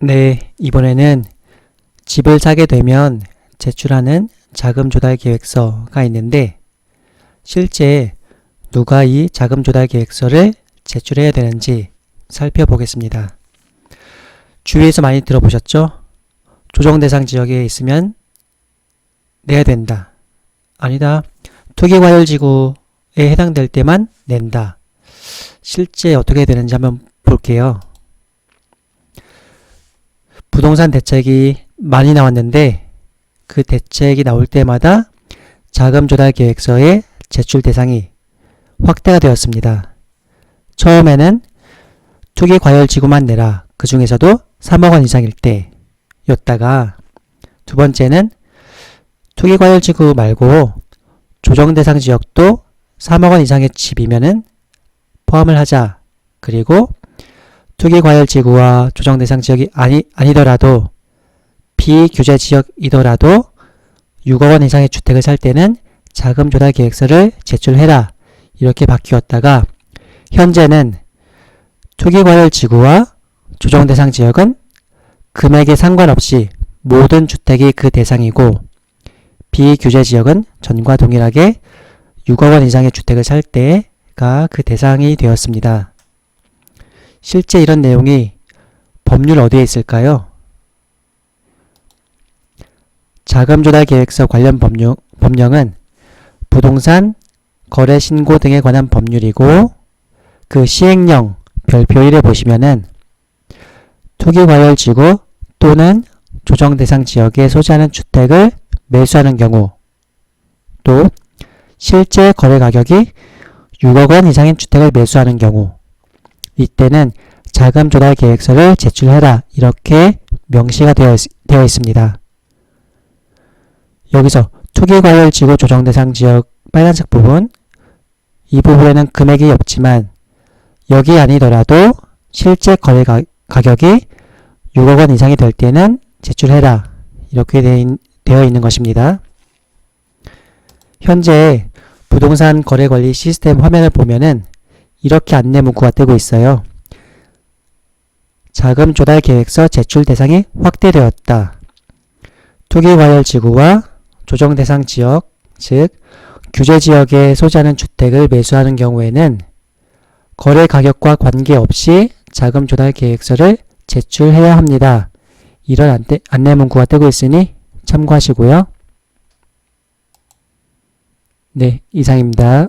네, 이번에는 집을 사게 되면 제출하는 자금 조달 계획서가 있는데 실제 누가 이 자금 조달 계획서를 제출해야 되는지 살펴보겠습니다. 주위에서 많이 들어보셨죠? 조정 대상 지역에 있으면 내야 된다. 아니다. 투기 과열 지구에 해당될 때만 낸다. 실제 어떻게 되는지 한번 볼게요. 부동산 대책이 많이 나왔는데 그 대책이 나올 때마다 자금 조달 계획서의 제출 대상이 확대가 되었습니다. 처음에는 투기 과열 지구만 내라. 그 중에서도 3억 원 이상일 때였다가 두 번째는 투기 과열 지구 말고 조정 대상 지역도 3억 원 이상의 집이면은 포함을 하자. 그리고 투기 과열 지구와 조정 대상 지역이 아니 아니더라도 비규제 지역이더라도 6억 원 이상의 주택을 살 때는 자금 조달 계획서를 제출해라. 이렇게 바뀌었다가 현재는 투기 과열 지구와 조정 대상 지역은 금액에 상관없이 모든 주택이 그 대상이고 비규제 지역은 전과 동일하게 6억 원 이상의 주택을 살 때가 그 대상이 되었습니다. 실제 이런 내용이 법률 어디에 있을까요? 자금 조달 계획서 관련 법령, 법령은 부동산 거래 신고 등에 관한 법률이고 그 시행령 별표 1에 보시면은 투기 과열 지구 또는 조정 대상 지역에 소지하는 주택을 매수하는 경우 또 실제 거래 가격이 6억 원 이상인 주택을 매수하는 경우 이때는 자금 조달 계획서를 제출해라 이렇게 명시가 되어, 있, 되어 있습니다. 여기서 투기 과열 지구 조정 대상 지역 빨간색 부분 이 부분에는 금액이 없지만 여기 아니더라도 실제 거래 가, 가격이 6억 원 이상이 될 때는 제출해라 이렇게 되, 되어 있는 것입니다. 현재 부동산 거래 관리 시스템 화면을 보면은 이렇게 안내 문구가 뜨고 있어요. 자금 조달 계획서 제출 대상이 확대되었다. 투기 과열 지구와 조정 대상 지역, 즉 규제 지역에 소지하는 주택을 매수하는 경우에는 거래 가격과 관계없이 자금 조달 계획서를 제출해야 합니다. 이런 안내, 안내 문구가 뜨고 있으니 참고하시고요. 네, 이상입니다.